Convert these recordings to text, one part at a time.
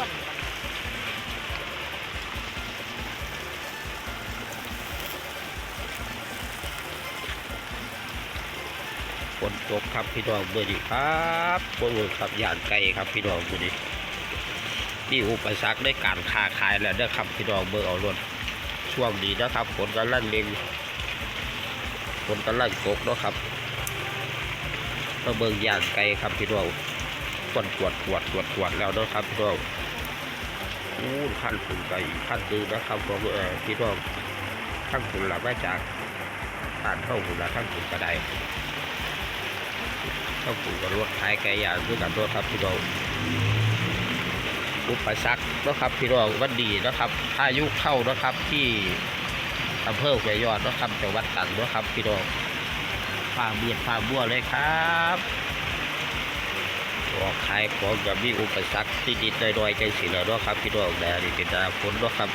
วนฝนตกครับพี่น้องเมื่อนี้ครับพวกเราขับยานไกลครับพี่น้องเมื่อนี้นี่อุปสรรคในการค้าขายแล้วนะครับพี่น้องเมื่อเอารถช่วงนี้นะครับฝนกำลังเล็งฝนกำลังตกนะครับมาเบิ่งยานไกลครับพี่น้อง กวนตรวจตรวจตรวจตรวจแล้วนะครับพี่น้องอู้ขั้นฝุ่นไกลขั้นดืนนะครับของเออพี่น้องขั้นฝุ่นหลับมาจากผ่านเข้าฝุ่นละขั้นฝุ่นกระไดเข้าปลูกกับรถขายไก่ยางด้วยกันรถครับพี่น้องอุปสรรคนะครับพี่น้องวันดีนะครับพายุเข้านะครับที่อำเภอแกยอดนะครับจังหวัดตรังนะครับพี่น้องฟ้าเบียดฟ้าบัวเลยครับ ออกขายของกับมีอุปสรรคที่ดินหน่อยใจสิแล้วเนาะครับพี่น้องแต่นี่เป็นหนาฝนเนาะครับ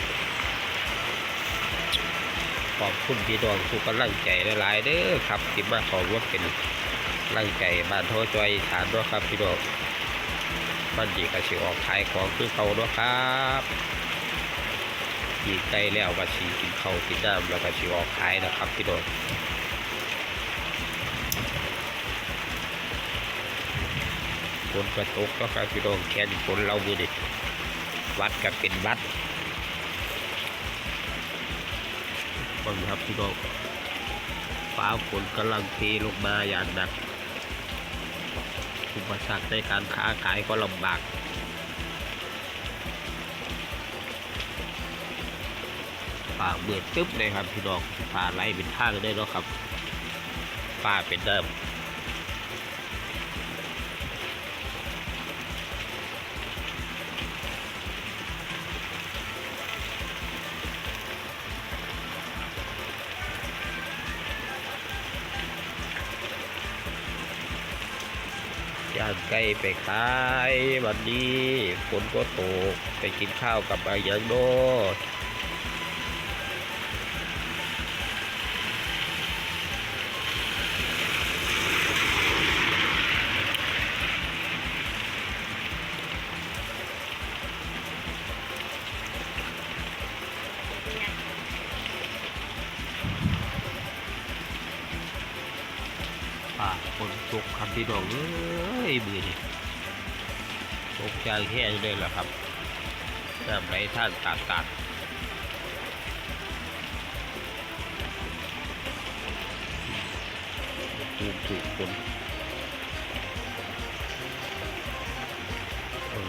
ขอบคุณพี่น้องทุกกำลังใจหลายๆเด้อครับที่มาขอร่วมเป็นร่างใจบ้านโทจอยฐานด้วยครับพี่น้องบ้านดีก็สิออกขายของคือเขาด้วยครับดีใจแล้วก็สิกินข้ากินน้ำแล้วก็สิออกขายนะครับพี่น้อง นกระตกก็ครับพี่น้องแค่นฝนเรามือดิวัดกับเป็นวัดฟังครับพี่น้องฟ้าฝนกำลังเทลงมาอย่างหนักอุปสรรคในการค้าขายก็ลำบากป่าเบื่อตึ๊บเลยครับพี่น้องป่าไหลเป็นทางได้แล้วครับป่าเป็นเดิม ย่างไก่ไปขายวันนี้ฝนก็ตกไปกินข้าวกับอายางโด ตกครับพี่น้องเอ้ยมือนี่ตกใจแค่เลยล่ะครับน้ำไหลท่านตาดตาดถูกถูกคน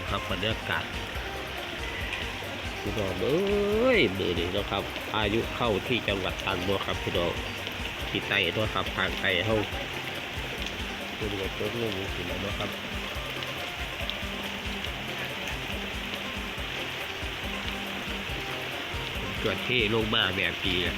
ครับบรรยากาศพี่น้องเอ้ยมือนี่นะครับ อายุเข้าที่จังหวัดตรังด้วครับพี่น้องที่ไต้ด้วยครับทางไต้เฮา คือเรือโจ๊กลูกหมูสิแล้วนะครับเกิดที่ลงมาแบบปีอะ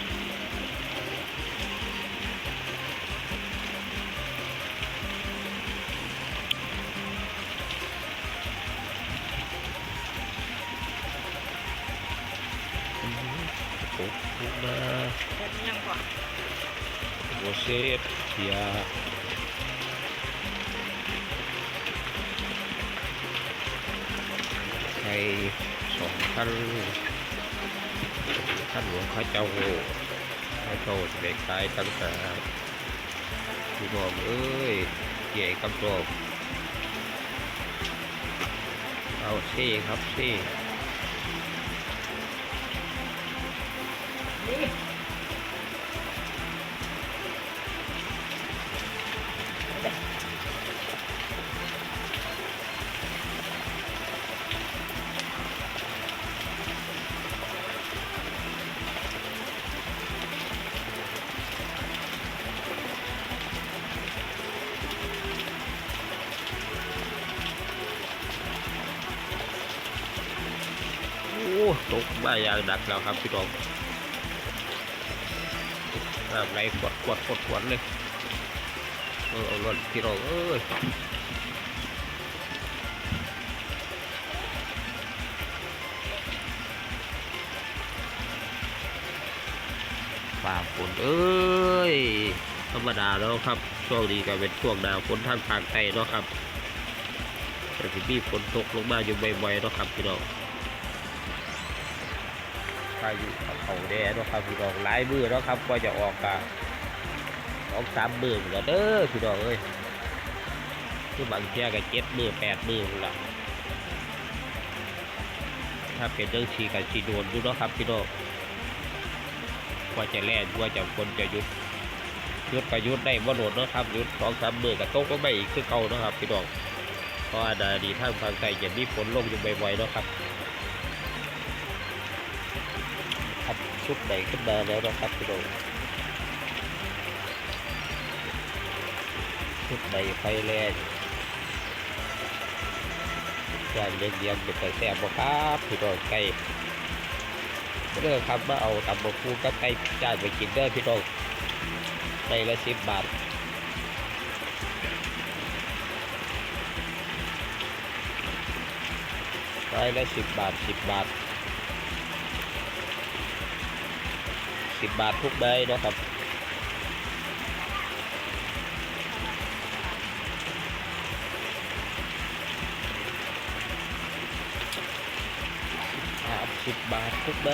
โอ้โหลงมาแบบยังก่อนโอเซฟเทีย ไทยสองท่านท่านหลวงข้าเจ้าพระเจ้าเด็กตายตั้งแต่พี่บอกเอ้ยเย่กับโลกเอาซี่ครับซี่ ตกมายางหนักแล้วครับพี่น้องน้ำไหลกดกดกดกดเลยเออรถพี่น้องเอ้ยฝ่าฝนเอ้ย ธรรมดาแล้วครับ ช่วงนี้ก็เป็นช่วงหนาวฝนทางภาคใต้เนาะครับแต่ที่มีฝนตกลงมาอยู่บ่อยๆเนาะครับพี่น้อง พายุเขาแดดนะครับพี่น้องหลายมือเนาะครับก็จะออกกะสองสามมือเหมือนกันเด้อพี่น้องเอ้ยคือบางเที่ยก็เจ็ดมือแปดมือพุ่นละถ้าเป็นเรื่องชีกับชีโดนดูนะครับพี่น้องว่าจะแล่นว่าจะฝนจะหยุดหยุดก็หยุดได้บ่โดดเนะครับหยุดสองสามมือก็ตกก็ไม่อีกคือเก่านะครับพี่น้องเพราะอนาดีท่างฝั่งใต้จะมีฝนลงอยู่บ่อยๆนะครับ ชุดใหม่ขึ้นมาแล้วนะครับพี่น้องชุดใหม่ไฟแรงย่างเลี้ยงๆเป็นแต่แซ่บบ่ครับพี่น้องไก่เด้อครับมาเอาตำบักฟูกับไก่จ้านไปกินเด้อพี่น้องในละสิบบาทไม้ละสิบบาทสิบบาท สิบบาททุกใบนะครับบาสิบบาททุกใบ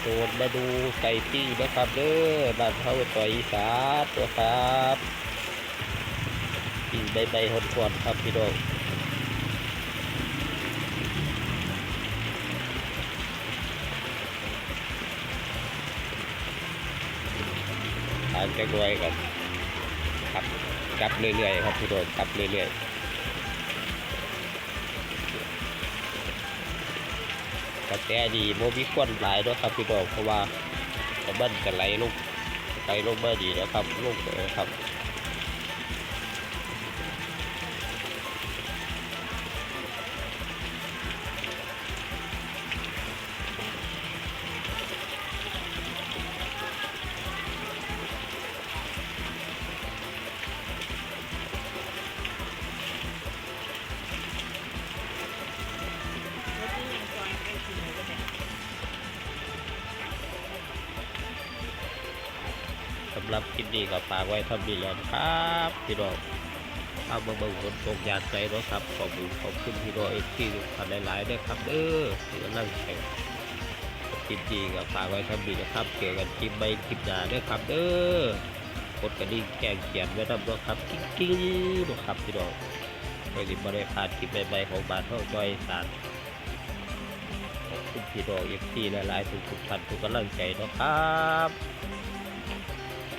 โซนมาดูไก่ปิ้นะครับเด้อบ้านเขาต่อยอีสานตัวครับปิ้งใบใบหอนก่อนๆครับพี่น้องานจังด้วยกันครับจับเรื่อยๆครับพี่น้องกลับเรื่อยๆกระแตดีโมบิควันหลายด้วยครับพี่น้องเพราะว่าแต่มันจะไหลลงไหลลงมาดีนะครับลงเลยครับ รับคลิปนี้ก็ฝากไว้เท่านี้แล้วครับพี่น้องเอามาเบิ่งฝนตกยาใจเนาะครับขอบคุณขอบคุณพี่น้องเอฟซีทุกท่านหลายๆด้วยครับเด้อที่กำลังแข่งคลิปนี้ก็ฝากไว้เท่านี้นะครับเกี่ยวกันคลิปใบคลิปหนาด้วยครับเด้อกดกระดิ่งแจ้งเตือนไว้นำเนาะครับกิ๊งกิ๊งนะครับพี่น้องเพื่อที่บริพาดคลิปใหม่ๆของบานเท่าจอยสารขอบคุณพี่น้องเอฟซีหลายๆทุกท่านทุกกำลังใจนะครับส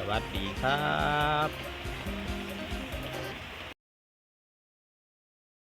วัสดีครับ